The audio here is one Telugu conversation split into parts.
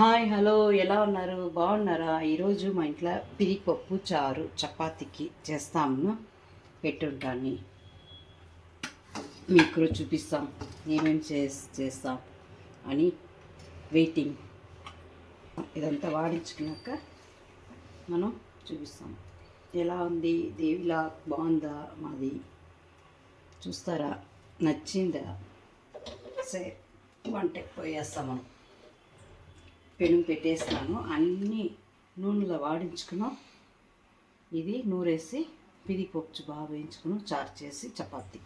హాయ్ హలో ఎలా ఉన్నారు? బాగున్నారా? ఈరోజు మా ఇంట్లో పిరిపప్పు చారు చపాతీకి చేస్తాము. పెట్టుంటాను. మీకు చూపిస్తాం. ఏమేమి చే చేస్తాం అని. వెయిటింగ్. ఇదంతా వాడించుకున్నాక మనం చూపిస్తాం. ఎలా ఉంది? దేవిలా? బాగుందా? మాది చూస్తారా? నచ్చిందా? సరే వంట పోయేస్తాం మనం. పెనుగు పెట్టేస్తాను. అన్నీ నూనెలో వాడించుకున్నాం. ఇది నూరేసి పిది పప్పు బాగా వేయించుకుని చారు చేసి చపాతి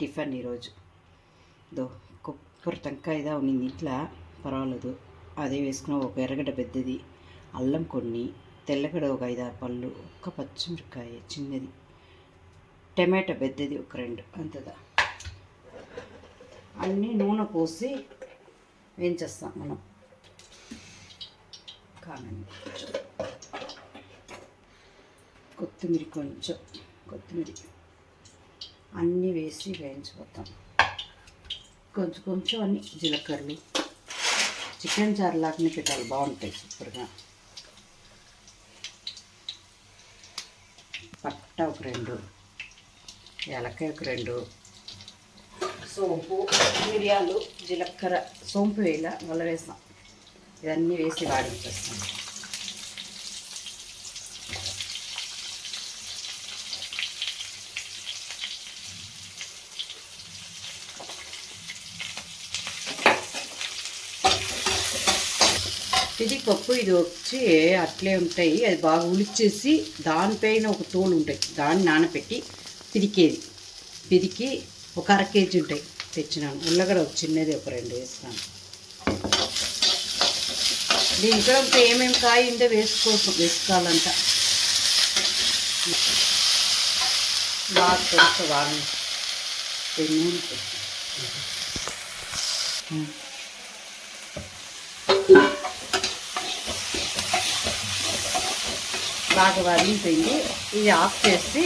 టిఫిన్ ఈరోజు. దో కొబ్బరి టెంకాయ ఇదా ఉన్నింది ఇంట్లో. పర్వాలేదు. అదే వేసుకున్నాం. ఒక ఎర్రగడ్డ పెద్దది అల్లం కొన్ని తెల్లగడ్డ ఒక ఐదారు పళ్ళు ఒక్క పచ్చిమిరకాయ చిన్నది టమాటా పెద్దది ఒక రెండు అంతదా. అన్నీ నూనె పోసి వేయించేస్తాం మనం. కానండి కొత్తిమీర కొంచెం కొత్తిమీర. అన్నీ వేసి వేయించిపోతాం కొంచెం కొంచెం అన్ని. జీలకర్రలు. చికెన్ చారు లాగానే పెట్టాలి. బాగుంటాయి సూపర్గా. పట్ట ఒక రెండు. ఏలకాయ ఒక రెండు. సోంపు మిరియాలు జీలకర్ర. సోంపు వేయాల వల్ల వేస్తాం. ఇవన్నీ వేసి వాడించేస్తాం ఇది పప్పు ఇది వచ్చి అట్లే ఉంటాయి. అది బాగా ఉలిచేసి దానిపైన ఒక తోలు ఉంటాయి. దాన్ని నానబెట్టి పిరికేది పిరికి ఒక అర కేజీ ఉంటాయి. తెచ్చినాను. ఉల్లగడ ఒక చిన్నది ఒక రెండు వేస్తాను. దీంట్లో ఇంకా ఏమేమి కాయ ఉందో వేసుకోవచ్చు. వేసుకోవాలంట. బాగా కొంచెం బాగా బాగా వదిలిపోయింది ఇది ఆఫ్ చేసి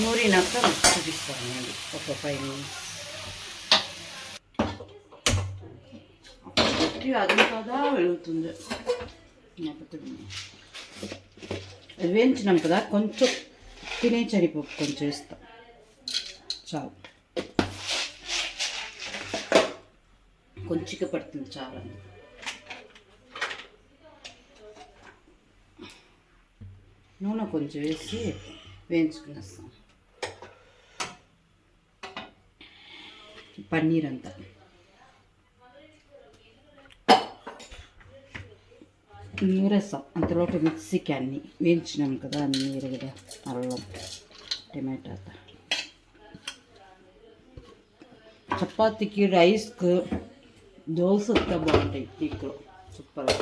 నూరినాక చూపిస్తాను అండి ఒక ఫైవ్ మినిట్స్ పెట్టి అది వెలుగుతుంది అది వేయించినాం కదా కొంచెం తినే చరిపప్పు కొంచెం ఇస్తాం చాలు కొంచెం పడుతుంది చాలా నూనె కొంచెం వేసి వేయించుకునేస్తాం పన్నీర్ అంతా నూరేస్తాం అంతలోపు మిక్సీకి అన్ని వేయించినాం కదా అన్ని ఎరగడ అల్లం టమాటా చపాతీకి రైస్కు దోశ బాగుంటాయి టీక్లో సూపర్గా.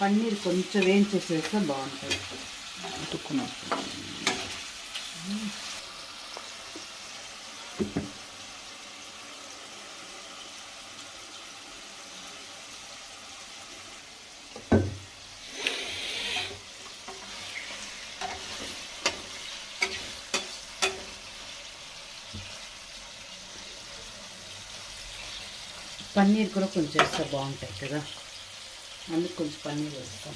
పన్నీర్ కొంచెం వేయించేసి వేస్తే బాగుంటుంది తుక్కున పన్నీర్ కూడా కొంచెం వేస్తే బాగుంటాయి కదా అందుకు కొంచెం పన్నీర్ వేస్తాం.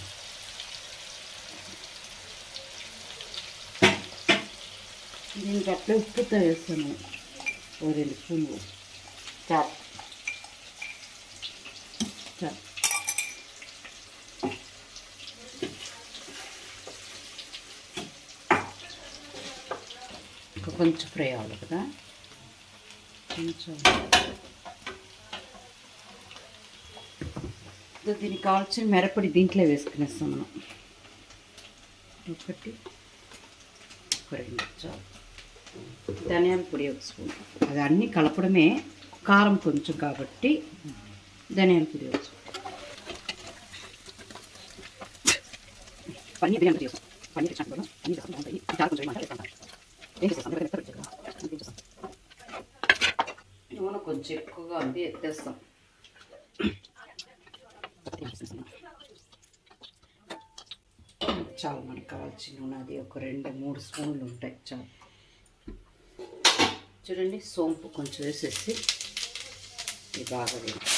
దీనికి అట్లే ఉప్పుతో వేస్తాను. ఓ రెండు స్పూన్లు. చాప్ చాప్ ఇంకా కొంచెం ఫ్రై అవ్వాలి కదా. కొంచెం దీనికి కావాల్సిన మిరపొడి దీంట్లో వేసుకునేస్తాం మనం ఒకటి ఒక రెండు చాలు ధనియాల పొడి ఒక స్పూన్ అది అన్నీ కలపడమే కారం కొంచెం కాబట్టి ధనియాల పొడి ఒక స్పూన్ పన్నీర్ బిర్యానీ చేస్తాం పన్నీర్ తెచ్చాను పన్నీర్ చేస్తాం బాగుంటాయి చాలా కొంచెం ఏమంటారు ఏం చేస్తాం ఎవరైనా ఎత్తారు ఏం చేస్తాం నూనె కొంచెం ఎక్కువగా ఉంది ఎత్తేస్తాం చాలు మనకు కావాల్సిన నూనె అది ఒక రెండు మూడు స్పూన్లు ఉంటాయి చాలు. చూడండి సోంపు కొంచెం వేసేసి ఇది బాగా వేయండి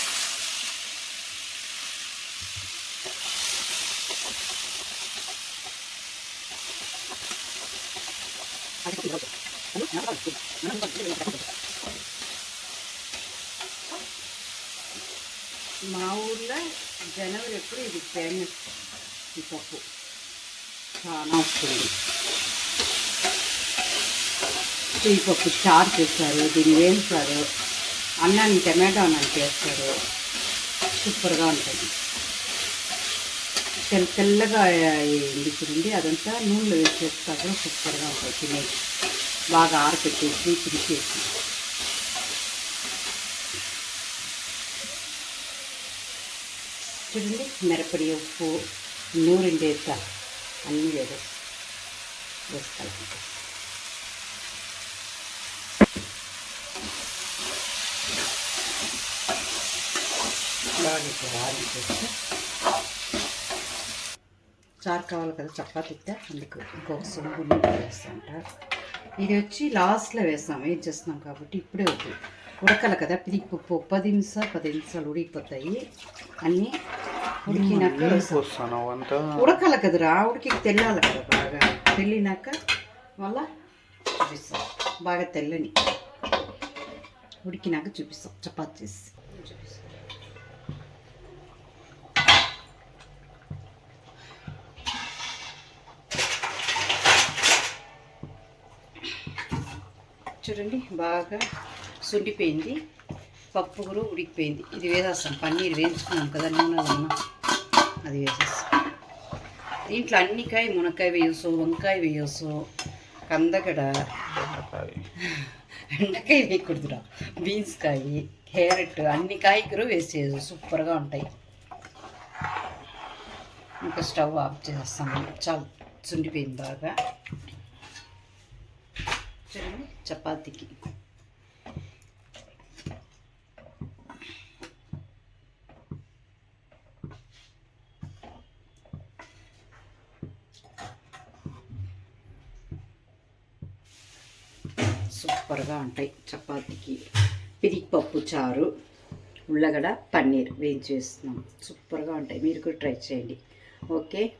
మా ఊర్లో జనవరి ఎప్పుడు ఇది ఫేమస్ ఈ పప్పు. చాలా వస్తుంది పప్పు చారు చేస్తారు దీన్ని వేస్తారు అన్నాన్ని టమాటో అన్నం చేస్తారు. సూపర్గా ఉంటుంది. తెల్ల తెల్లగా ఇది చూడండి అదంతా నూనెలో వేసేస్తారు సూపర్గా ఉంటుంది తినేసి బాగా ఆరపెట్టేసి పిలిచేసి చూడండి మిరపడి ఉప్పు నూనె అన్నీ వేసేసి వేస్తాను బాగా ఇప్పుడు చారు కావాలి కదా చపాతీ ఇస్తే అందుకు ఇంకొక సొంపు వేస్తామంట ఇది వచ్చి లాస్ట్లో వేస్తాం ఏం చేస్తున్నాం కాబట్టి ఇప్పుడే వద్దు ఉడకాలి కదా ఇది పప్పు పది నిమిషాలు పది నిమిషాలు ఉడికిపోతాయి. అన్నీ ఉడికినాక ఉడకాలి కదరా ఉడికి తెల్లాలి కదా బాగా. తెల్లినాక మళ్ళా చూపిస్తాం. బాగా తెల్లని. ఉడికినాక చూపిస్తాం. చపాతీ చేసి. చూపిస్తాం చూడండి బాగా సుండిపోయింది. పప్పు కూడా ఉడికిపోయింది. ఇది వేసేస్తాం. పన్నీర్ వేయించుకున్నాం కదా నూనెలో ఉన్న అది వేసేస్తాం దీంట్లో అన్ని కాయ మునక్కాయ వేయచ్చు వంకాయ వేయచ్చు కందగడ ఎండకాయ వేయకూడదురా. బీన్స్ కాయ క్యారెట్ అన్ని కాయకూర వేసేయచ్చు సూపర్గా ఉంటాయి. ఇంకా స్టవ్ ఆఫ్ చేస్తాం చాలు. చుండిపోయింది బాగా. చూడండి చపాతీకి. సూపర్గా ఉంటాయి. చపాతీకి పిరిగిపప్పు చారు ఉల్లగడ పన్నీర్ వేయించి వేస్తున్నాం సూపర్గా ఉంటాయి. మీరు కూడా ట్రై చేయండి. ఓకే?